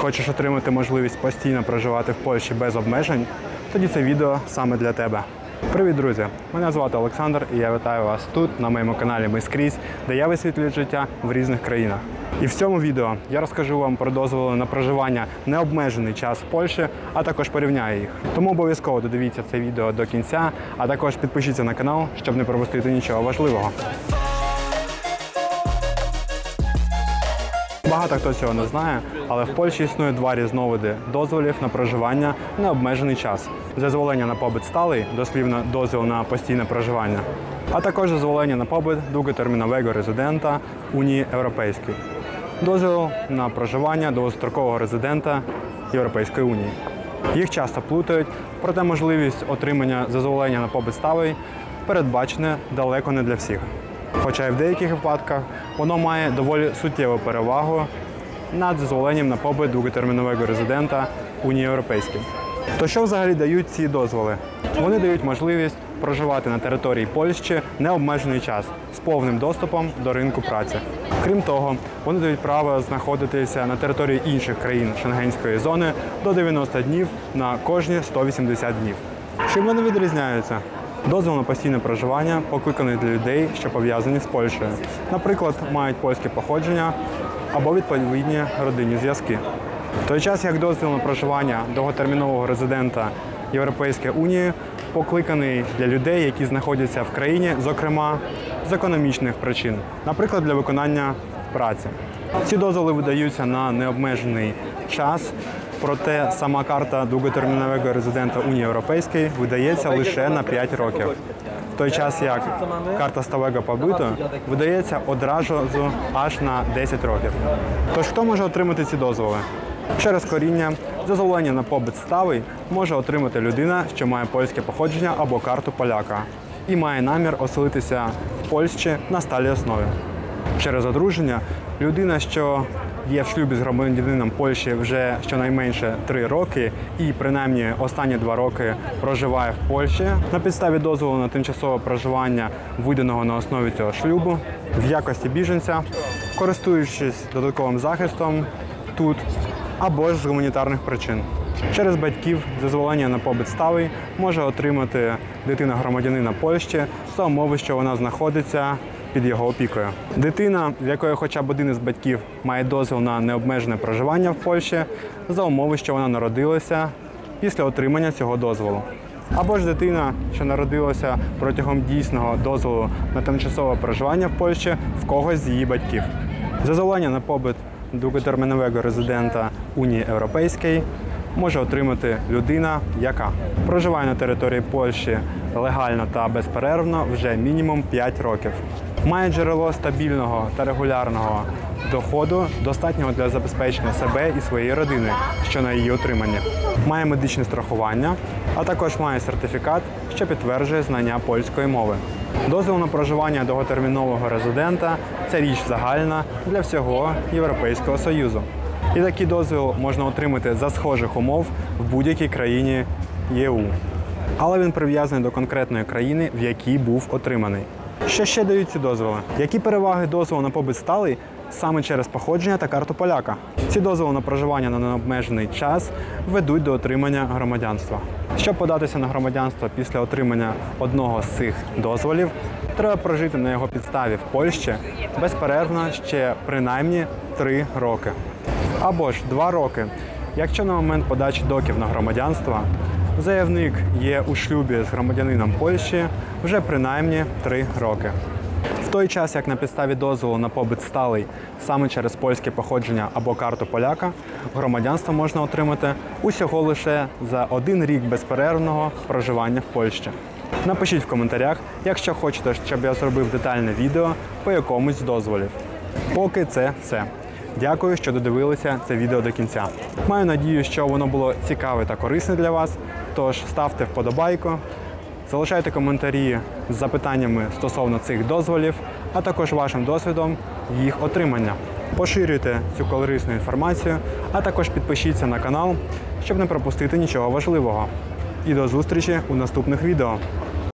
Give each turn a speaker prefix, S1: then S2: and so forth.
S1: Хочеш отримати можливість постійно проживати в Польщі без обмежень? Тоді це відео саме для тебе. Привіт, друзі! Мене звати Олександр і я вітаю вас тут, на моєму каналі Ми скрізь, де я висвітлюю життя в різних країнах. І в цьому відео я розкажу вам про дозволи на проживання необмежений час в Польщі, а також порівняю їх. Тому обов'язково додивіться це відео до кінця, а також підпишіться на канал, щоб не пропустити нічого важливого. Багато хто цього не знає, але в Польщі існує два різновиди дозволів на проживання на обмежений час: дозволення на побит сталий, дослівно дозвіл на постійне проживання, а також дозволення на побит довготермінового резидента Унії Європейської, дозвіл на проживання довгострокового резидента Європейської унії. Їх часто плутають, проте можливість отримання дозволення на побит сталий передбачене далеко не для всіх. Хоча і в деяких випадках воно має доволі суттєву перевагу над дозволенням на побит довготермінового резидента Унії Європейської. То що взагалі дають ці дозволи? Вони дають можливість проживати на території Польщі необмежений час з повним доступом до ринку праці. Крім того, вони дають право знаходитися на території інших країн Шенгенської зони до 90 днів на кожні 180 днів. Чим вони відрізняються? Дозвіл на постійне проживання покликаний для людей, що пов'язані з Польщею. Наприклад, мають польське походження або відповідні родинні зв'язки. В той час як дозвіл на проживання довготермінового резидента Європейської унії покликаний для людей, які знаходяться в країні, зокрема з економічних причин, наприклад, для виконання праці. Ці дозволи видаються на необмежений час, проте сама карта довготермінового резидента Унії Європейської видається лише на 5 років. В той час як карта сталого побиту видається одразу аж на 10 років. Тож хто може отримати ці дозволи? Через коріння дозволення на побит сталий може отримати людина, що має польське походження або карту поляка, і має намір оселитися в Польщі на сталій основі. Через одруження людина, що є в шлюбі з громадянином Польщі вже щонайменше три роки, і принаймні останні два роки проживає в Польщі на підставі дозволу на тимчасове проживання, виданого на основі цього шлюбу, в якості біженця, користуючись додатковим захистом тут або ж з гуманітарних причин. Через батьків дозволення на побит сталий може отримати дитина громадянина Польщі за умови, що вона знаходиться під його опікою. Дитина, в якої хоча б один із батьків має дозвіл на необмежене проживання в Польщі, за умови, що вона народилася після отримання цього дозволу. Або ж дитина, що народилася протягом дійсного дозволу на тимчасове проживання в Польщі в когось з її батьків. Дозволення на побит довготермінового резидента Унії Європейської може отримати людина, яка проживає на території Польщі легально та безперервно вже мінімум 5 років. Має джерело стабільного та регулярного доходу, достатнього для забезпечення себе і своєї родини, що на її отримання. Має медичне страхування, а також має сертифікат, що підтверджує знання польської мови. Дозвіл на проживання довготермінового резидента це річ загальна для всього Європейського Союзу. І такий дозвіл можна отримати за схожих умов в будь-якій країні ЄУ. Але він прив'язаний до конкретної країни, в якій був отриманий. Що ще дають ці дозволи? Які переваги дозволу на побит сталий саме через походження та карту поляка? Ці дозволи на проживання на необмежений час ведуть до отримання громадянства. Щоб податися на громадянство після отримання одного з цих дозволів, треба прожити на його підставі в Польщі безперервно ще принаймні 3 роки. Або ж 2 роки, якщо на момент подачі доків на громадянство заявник є у шлюбі з громадянином Польщі вже принаймні 3 роки. В той час, як на підставі дозволу на побит сталий саме через польське походження або карту поляка, громадянство можна отримати усього лише за один рік безперервного проживання в Польщі. Напишіть в коментарях, якщо хочете, щоб я зробив детальне відео по якомусь з дозволів. Поки це все. Дякую, що додивилися це відео до кінця. Маю надію, що воно було цікаве та корисне для вас. Тож ставте вподобайку, залишайте коментарі з запитаннями стосовно цих дозволів, а також вашим досвідом їх отримання. Поширюйте цю колорисну інформацію, а також підпишіться на канал, щоб не пропустити нічого важливого. І до зустрічі у наступних відео.